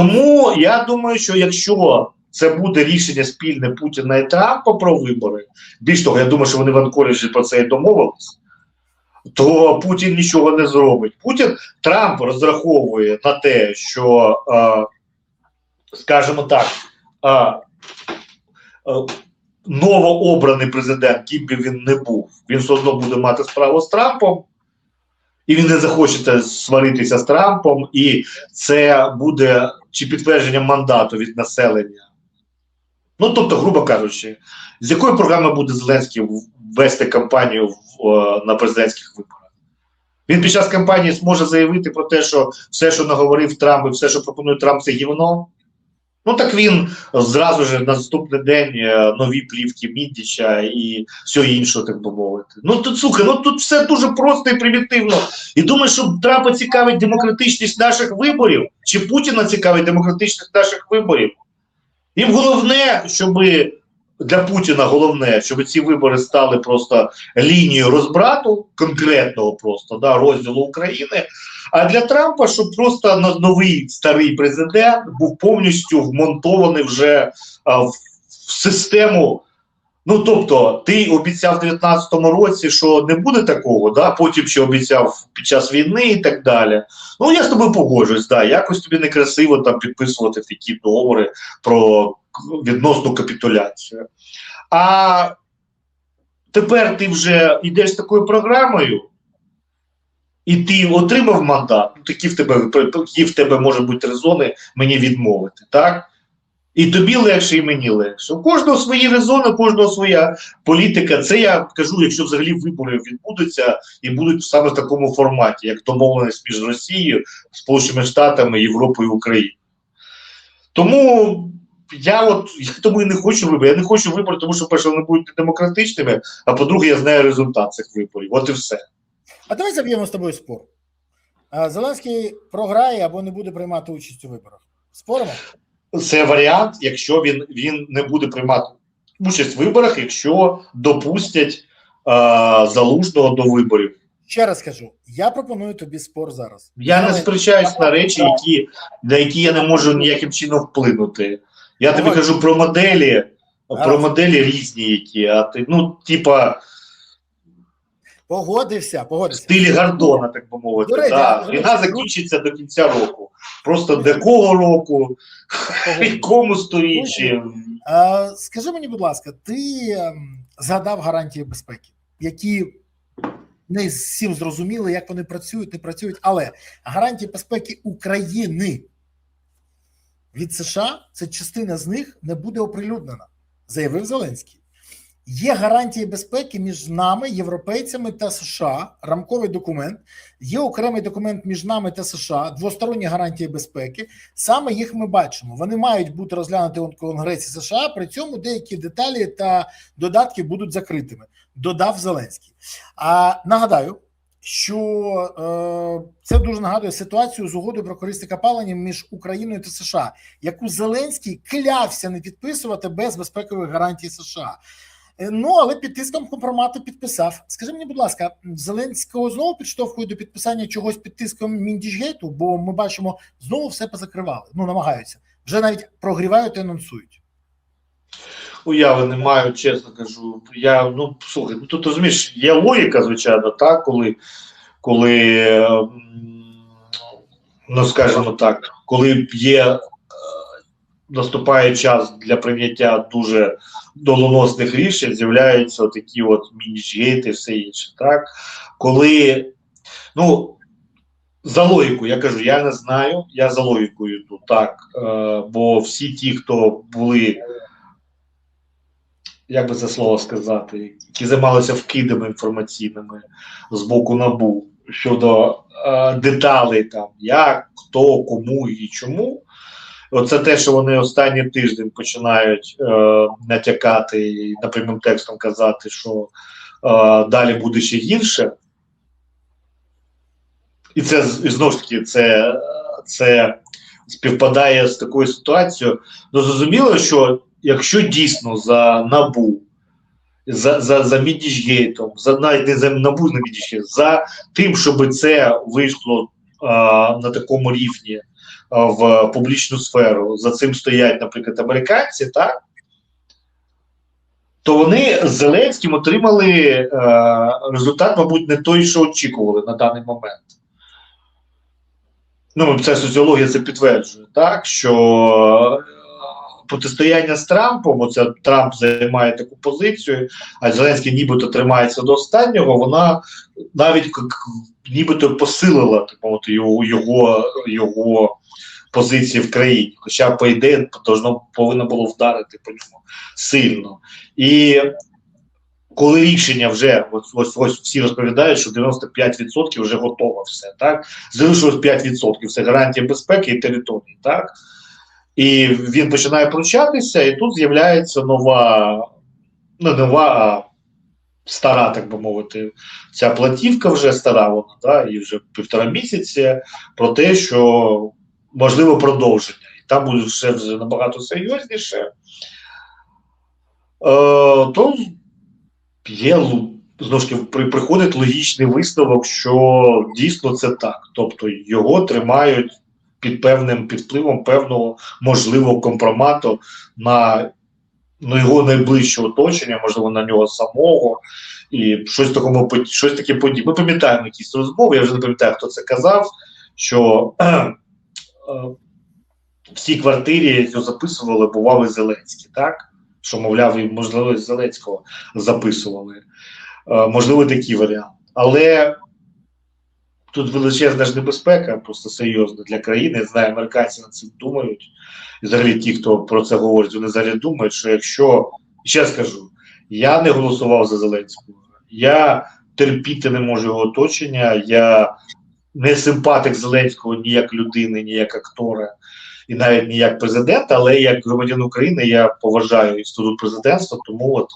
Тому я думаю, що якщо це буде рішення спільне Путіна і Трампа про вибори, більш того, я думаю, що вони в Анкоріджі про це і домовились, то Путін нічого не зробить. Путін Трамп розраховує на те, що, е, скажімо так, е, е, новообраний президент, ким би він не був, він все одно буде мати справу з Трампом, і він не захоче сваритися з Трампом, і це буде чи підтвердження мандату від населення. Ну, тобто, грубо кажучи, з якої програми буде Зеленський вести кампанію в, о, на президентських виборах? Він під час кампанії зможе заявити про те, що все, що наговорив Трамп, і все, що пропонує Трамп, це гівно. Ну так він зразу ж на наступний день е, нові плівки Мідіча і все інше, так би мовити. Ну тут слухай, ну тут все дуже просто і примітивно. І думаєш, що Трампа цікавить демократичність наших виборів, чи Путіна цікавить демократичність наших виборів. Їм головне, щоб для Путіна головне, щоб ці вибори стали просто лінією розбрату, конкретного просто да, розділу України. А для Трампа, щоб просто новий старий президент був повністю вмонтований вже а, в, в систему. Ну тобто, ти обіцяв в 19-му році, що не буде такого, да? потім ще обіцяв під час війни і так далі. Ну я з тобою погоджуюсь, да, якось тобі некрасиво там підписувати такі договори про відносну капітуляцію. А тепер ти вже йдеш такою програмою, і ти отримав мандат, ну такі в тебе які в тебе можуть бути резони мені відмовити, так? І тобі легше, і мені легше. У кожного свої резони, у кожного своя політика. Це я кажу, якщо взагалі вибори відбудуться і будуть саме в такому форматі, як домовленість між Росією, Сполученими Штатами, Європою і Україною. Тому я от я тому і не хочу виборів. Я не хочу виборів, тому що перше вони будуть демократичними, а по-друге, я знаю результат цих виборів. От і все. А давай заб'ємо з тобою спор. Зеленський програє або не буде приймати участь у виборах. Споримо? Це варіант, якщо він він не буде приймати участь в виборах, якщо допустять а, залужного до виборів. Ще раз кажу: я пропоную тобі спор зараз. Я не сперечаюсь на речі, які на які я не можу ніяким чином вплинути. Я тобі кажу про моделі, про моделі різні, які, а ти, ну, типа. Погодився, погодився. В стилі Гордона, так би мовити. Речі, да. Війна закінчиться до кінця року. Просто до якого року, в якому сторіччі. Скажи мені, будь ласка, ти згадав гарантії безпеки, які не всім зрозуміли, як вони працюють, не працюють, але гарантії безпеки України від США це частина з них не буде оприлюднена, заявив Зеленський. Є гарантії безпеки між нами, європейцями та США. Рамковий документ. Є окремий документ між нами та США, двосторонні гарантії безпеки. Саме їх ми бачимо. Вони мають бути розглянуті в Конгресі США. При цьому деякі деталі та додатки будуть закритими. Додав Зеленський. А нагадаю, що е, це дуже нагадує ситуацію з угодою про корисне копалення між Україною та США, яку Зеленський клявся не підписувати без безпекових гарантій США. Ну, але під тиском компромату підписав. Скажи мені, будь ласка, Зеленського знову підштовхує до підписання чогось під тиском Міндіжгейту, бо ми бачимо, знову все позакривали. Ну, намагаються. Вже навіть прогрівають і анонсують. Уяви не маю, чесно кажу. Я, ну, слухай, ну тут розумієш, є логіка, звичайно, так, коли, коли, ну, скажімо так, коли є. Наступає час для прийняття дуже доленосних рішень, з'являються такі от міні-гейти і все інше. Так? Коли, ну, за логіку, я кажу, я не знаю, я за логікою йду, так. Е, бо всі ті, хто були, як би це слово сказати, які займалися вкидами інформаційними з боку набу щодо е, деталей, там, як, хто, кому і чому. Оце те, що вони останній тиждень починають е, натякати і напрямим текстом казати, що е, далі буде ще гірше. І це і знову ж таки це це співпадає з такою ситуацією. Ну, зрозуміло, що якщо дійсно за набу, за за, за Мідіжгейтом, за навіть не за набу на Мідіжгейт, за тим, щоб це вийшло е, на такому рівні в публічну сферу, за цим стоять, наприклад, американці, так? То вони з Зеленським отримали е, результат, мабуть, не той, що очікували на даний момент. Ну, це соціологія це підтверджує, так, що протистояння з Трампом, оце Трамп займає таку позицію, а Зеленський нібито тримається до останнього, вона навіть нібито посилила так мовити, його, його, його позиції в країні. Хоча, по ідеї, должно, повинно було вдарити по ньому сильно. І коли рішення вже ось, ось, ось всі розповідають, що 95% вже готово все, так? Залишилось 5%, це гарантія безпеки і території, так? І він починає пручатися, і тут з'являється нова, не нова, а стара, так би мовити, ця платівка вже стара, вона, да, і вже півтора місяці про те, що можливо продовження. І там буде все вже набагато серйозніше. Е, то є знову ж таки при, приходить логічний висновок, що дійсно це так. Тобто його тримають під певним під впливом певного можливого компромату на, на його найближче оточення, можливо, на нього самого, і щось такому щось таке подібне. Ми пам'ятаємо якісь розмови, я вже не пам'ятаю, хто це казав, що е, в цій квартирі яку записували, бували Зеленський, так? Що, мовляв, і можливо, Зеленського записували. Е, можливо, такий варіант. Але тут величезна ж небезпека, просто серйозна для країни. Я знаю, американці над цим думають. І взагалі ті, хто про це говорить, вони взагалі думають, що якщо ще скажу, я не голосував за Зеленського, я терпіти не можу його оточення, я не симпатик Зеленського ні як людини, ні як актора, і навіть не як президента, але як громадян України я поважаю інститут президентства, тому от.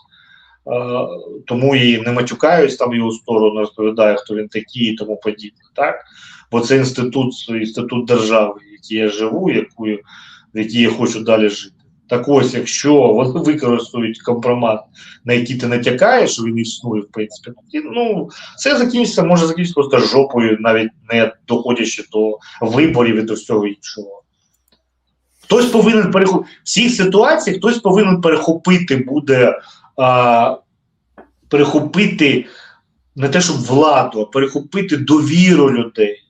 Е, тому і не матюкаюсь там його сторону, розповідаю, хто він такий і тому подібне. Так? Бо це інститут, інститут держави, в якій я живу, яку, в якій я хочу далі жити. Так ось, якщо вони використовують компромат, на який ти натякаєш, що він існує, в принципі, ну це закінчиться, може закінчитися просто жопою, навіть не доходячи до виборів і до всього іншого. Хтось повинен перехопити в цій ситуації, хтось повинен перехопити буде а, перехопити не те, щоб владу, а перехопити довіру людей.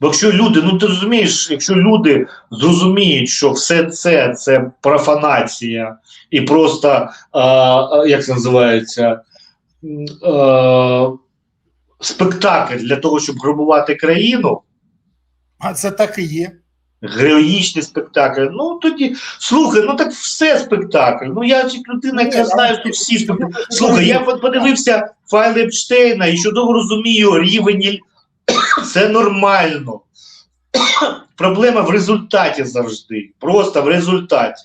Бо якщо люди, ну ти розумієш, якщо люди зрозуміють, що все це це профанація і просто, а, як це називається, а, спектакль для того, щоб грабувати країну, А це так і є. Героїчний спектакль. Ну тоді слухай, ну так все спектакль. Ну я як людина, яка знає, що всі спектаклі. Слухай, я подивився файл Епштейна і чудово розумію рівень. Це нормально. Проблема в результаті завжди. Просто в результаті.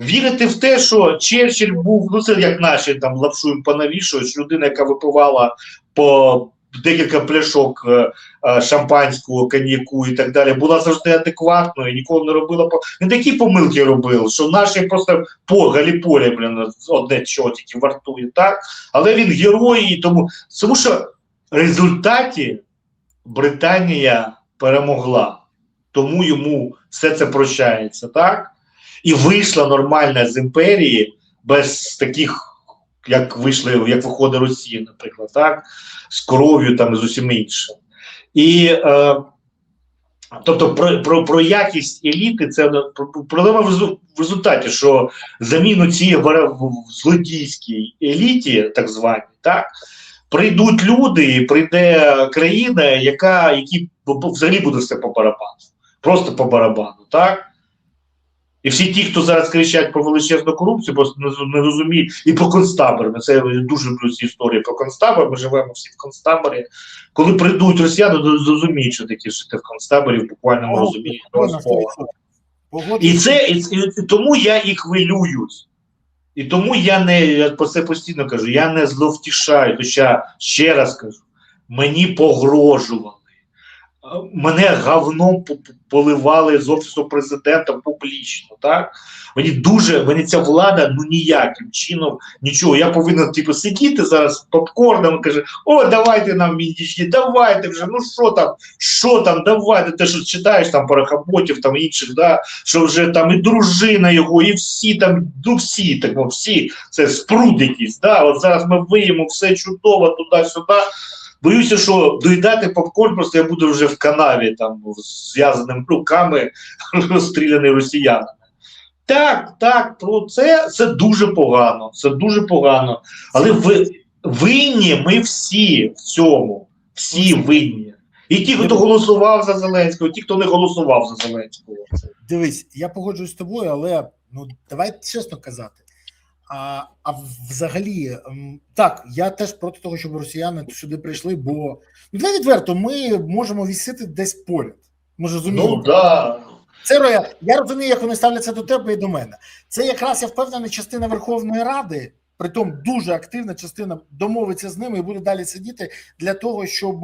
Вірити в те, що Черчилль був, ну це як наші там лапшу їм понавішують, людина, яка випивала по декілька пляшок е, е, шампанського, коньяку і так далі, була завжди адекватною, ніколи не робила не такі помилки робив, що наші просто по галіполі, блін, одне чого тільки вартує, так? Але він герой, і тому, тому що результаті Британія перемогла, тому йому все це прощається, так? І вийшла нормальна з імперії без таких, як вийшли, як виходить Росія, наприклад, так? З кров'ю там і з усім іншим. І е, тобто про, про, про якість еліти це проблема в результаті, що заміну цієї злодійській еліті, так званій, так, прийдуть люди, прийде країна, яка які взагалі буде все по барабану. Просто по барабану, так? І всі ті, хто зараз кричать про величезну корупцію, просто не, не розуміють. І про концтабор. Це дуже люблю ці історії про концтабор. Ми живемо всі в концтаборі. Коли прийдуть росіяни, то зрозуміють, що таке жити в концтаборі в буквальному розумінні того Погодно, слова. 100%. Погодно. І це і, і, і тому я і хвилююсь. І тому я не я про це постійно кажу, я не зловтішаю. Хоча ще раз кажу, мені погрожували мене говном по- по- поливали з офісу президента публічно. Так мені дуже мені ця влада ну ніяким чином нічого. Я повинен типу сидіти зараз попкорном каже: О, давайте нам міндічні, давайте вже. Ну що там, що там, давайте. Ти що читаєш там парахаботів, там інших, да, що вже там і дружина його, і всі там, ну всі так, ну, всі це спруд. Да? От зараз ми виємо все чудово туди-сюди. Боюся, що доїдати попкорн просто я буду вже в канаві, там з зв'язаними руками, розстріляний росіянами. Так, так, ну це, це дуже погано. Це дуже погано. Але ви винні ми всі в цьому. Всі винні. І ті, хто голосував за Зеленського, і ті, хто не голосував за Зеленського. Дивись, я погоджуюсь з тобою, але ну давай чесно казати. А, а взагалі, ем, так, я теж проти того, щоб росіяни сюди прийшли, бо ну давай відверто, ми можемо вісити десь поряд. Ми ж розуміємо. Ну да. Це я розумію, як вони ставляться до тебе і до мене. Це якраз я впевнений, частина Верховної Ради, притом дуже активна частина домовиться з ними і буде далі сидіти для того, щоб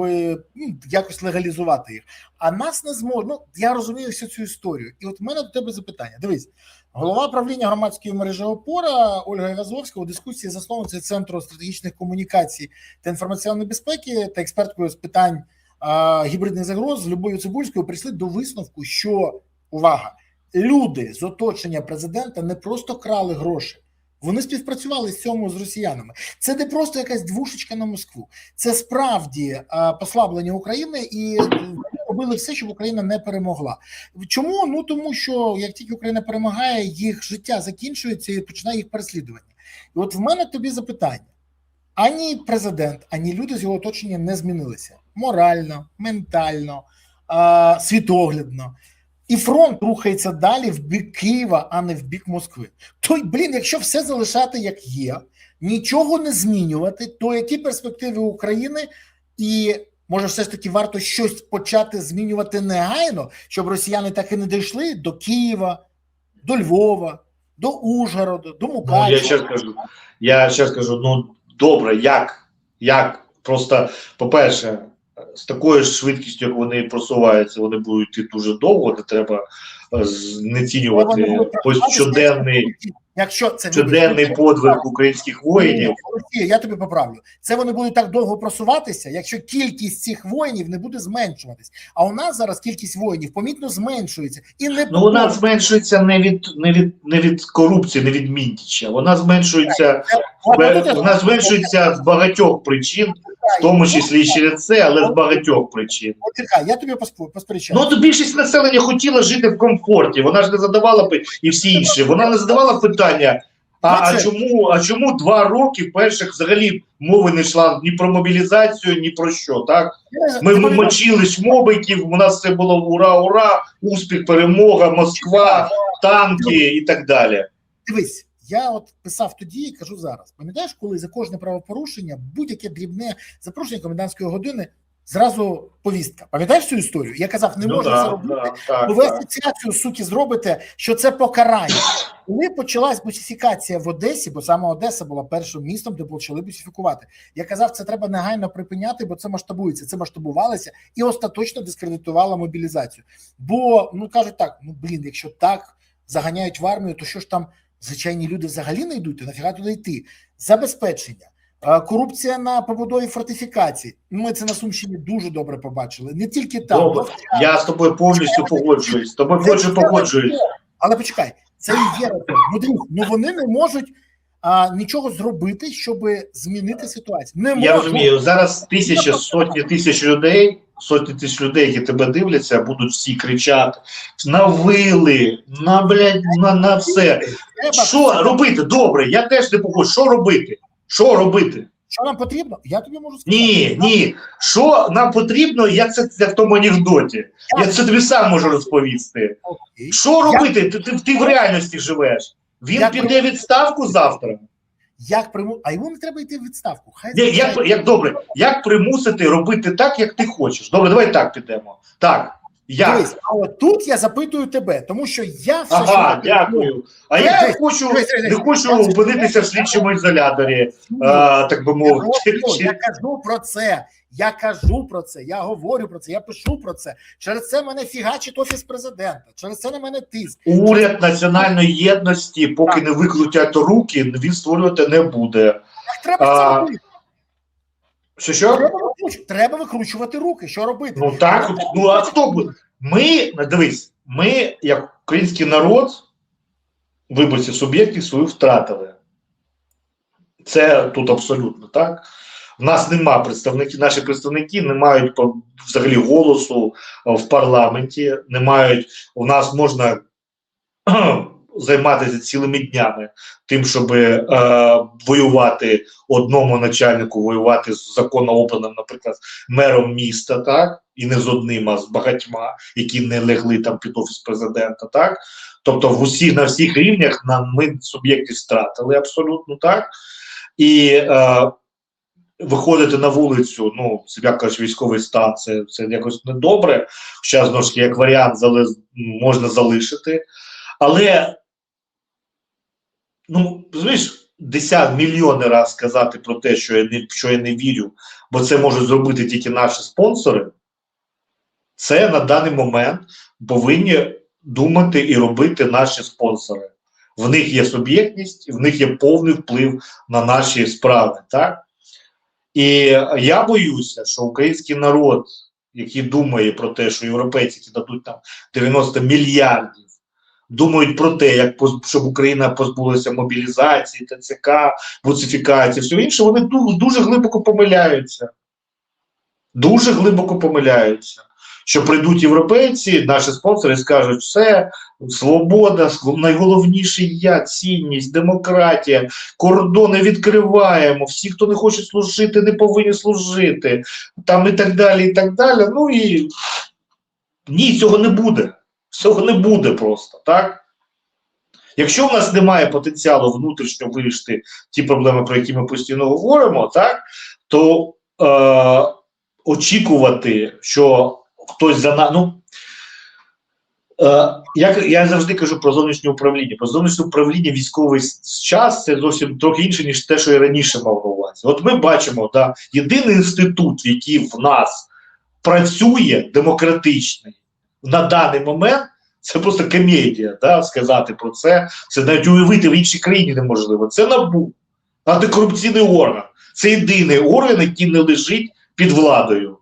ну, якось легалізувати їх. А нас не зможе. Ну я розумію всю цю історію. І от в мене до тебе запитання. Дивись, голова правління громадської мережі опора Ольга Язовська у дискусії засновницею центру стратегічних комунікацій та інформаційної безпеки та експерткою з питань гібридних загроз з Любов'ю Цибульською прийшли до висновку, що увага, люди з оточення президента не просто крали гроші. Вони співпрацювали з цьому з росіянами. Це не просто якась двушечка на Москву. Це справді послаблення України, і робили все, щоб Україна не перемогла. Чому? Ну тому що як тільки Україна перемагає, їх життя закінчується і починає їх переслідування. І от в мене тобі запитання: ані президент, ані люди з його оточення не змінилися морально, ментально, світоглядно. І фронт рухається далі в бік Києва, а не в бік Москви. То, блін, якщо все залишати як є, нічого не змінювати, то які перспективи України і може, все ж таки варто щось почати змінювати негайно, щоб росіяни так і не дійшли до Києва, до Львова, до Ужгорода, до Ну, я ще скажу. Я ще скажу, ну добре, як? Як? Просто, по-перше, з такою ж швидкістю, як вони просуваються, вони будуть йти дуже довго, не треба е, знецінювати ось щоденний, Якщо це щоденний подвиг українських воїнів. Я тобі поправлю. Це вони будуть так довго просуватися, якщо кількість цих воїнів не буде зменшуватись. А у нас зараз кількість воїнів помітно зменшується і не Ну вона зменшується не від не від не від корупції, не від Міндіча. Вона зменшується вона зменшується з багатьох причин, в тому числі і через це, але з багатьох причин. От я тобі посперечаю. Ну то більшість населення хотіла жити в комфорті. Вона ж не задавала і всі інші. Вона не задавала питання. А, а чому а чому два роки перших взагалі мови не йшла ні про мобілізацію, ні про що? Так Я- ми я- мочили шмобиків. У нас все було ура, ура, успіх, перемога, Москва, танки і так далі. Дивись, я от писав тоді і кажу зараз. Пам'ятаєш, коли за кожне правопорушення, будь-яке дрібне запрошення комендантської години, зразу повістка. Пам'ятаєш цю історію? Я казав, не Ну можна да, це робити. да, так, бо ви асоціацію суки зробите, що це покарання. Коли почалась бусифікація в Одесі, бо саме Одеса була першим містом, де почали бусифікувати. Я казав, це треба негайно припиняти, бо це масштабується. Це масштабувалося і остаточно дискредитувало мобілізацію. Бо ну кажуть так: ну блін, якщо так заганяють в армію, то що ж там звичайні люди взагалі не йдуть? То нафіга туди йти? Забезпечення. Корупція на побудові фортифікацій. Ми це на Сумщині дуже добре побачили. Не тільки там, Добре. Я з тобою повністю погоджуюсь. З тобою повністю погоджуюсь. Але почекай, це і є. Ну, ну вони не можуть а, нічого зробити, щоб змінити ситуацію. Не Я розумію, зараз тисячі, сотні тисяч людей, сотні тисяч людей, які тебе дивляться, будуть всі кричати на вили, на блядь, на, на все. Що робити? Добре, я теж не погоджу. Що робити? Що робити? Що нам потрібно? Я тобі можу сказати. Ні, ні. Що нам потрібно, я це, це в тому анекдоті. Я це тобі сам можу розповісти. Що робити? Ти, ти, ти в реальності живеш. Він як піде прим... відставку завтра. Як приму... А йому не треба йти в відставку. Хай Ні, як, як добре, як примусити робити так, як ти хочеш? Добре, давай так підемо. Так, Як? Дивись, а от тут я запитую тебе, тому що я все Ага, що дякую. А я дивись, хочу не хочу Я опинитися в слідчому ізоляторі, а, так би мовити. я кажу про це. Я кажу про це, я говорю про це, я пишу про це. Через це мене фігачить офіс президента. Через це на мене тиск. Уряд національної єдності, поки не викрутять руки, він створювати не буде. Так треба А, це робити. Що що? Треба, треба викручувати руки. Що робити? Ну так, ну а хто буде? Ми, дивись, ми, як український народ, виборці суб'єктів свою втратили. Це тут абсолютно так. У нас нема представників, наші представники не мають взагалі голосу в парламенті, не мають. У нас можна займатися цілими днями тим, щоб е, воювати одному начальнику, воювати з законно обраним, наприклад, мером міста, так, і не з одним, а з багатьма, які не легли там під офіс президента, так. Тобто, в усіх на всіх рівнях нам ми суб'єктів стратили абсолютно так. І е, виходити на вулицю, ну, це як кажуть, військовий стан, це, це якось недобре. Зараз знову ж як варіант зали, можна залишити. Але, ну, розумієш, десят мільйони раз сказати про те, що я не, що я не вірю, бо це можуть зробити тільки наші спонсори. Це на даний момент повинні думати і робити наші спонсори. В них є суб'єктність, в них є повний вплив на наші справи. Так? І я боюся, що український народ, який думає про те, що європейці дадуть там 90 мільярдів, думають про те, як щоб Україна позбулася мобілізації, ТЦК, буцифікації, все інше, вони ду- дуже глибоко помиляються. Дуже глибоко помиляються. Що прийдуть європейці, наші спонсори скажуть, все, свобода, найголовніше я, цінність, демократія, кордони відкриваємо, всі, хто не хоче служити, не повинні служити, там і так далі, і так далі. Ну і ні, цього не буде. Цього не буде просто, так? Якщо в нас немає потенціалу внутрішньо вирішити ті проблеми, про які ми постійно говоримо, так, то е, очікувати, що хтось за на... ну, Е, я, я завжди кажу про зовнішнє управління. Про зовнішнє управління військовий час це зовсім трохи інше, ніж те, що я раніше мав на увазі. От ми бачимо, да, єдиний інститут, який в нас працює демократичний на даний момент, це просто комедія. Да, сказати про це. Це навіть уявити в іншій країні неможливо. Це НАБУ, антикорупційний орган. Це єдиний орган, який не лежить під владою.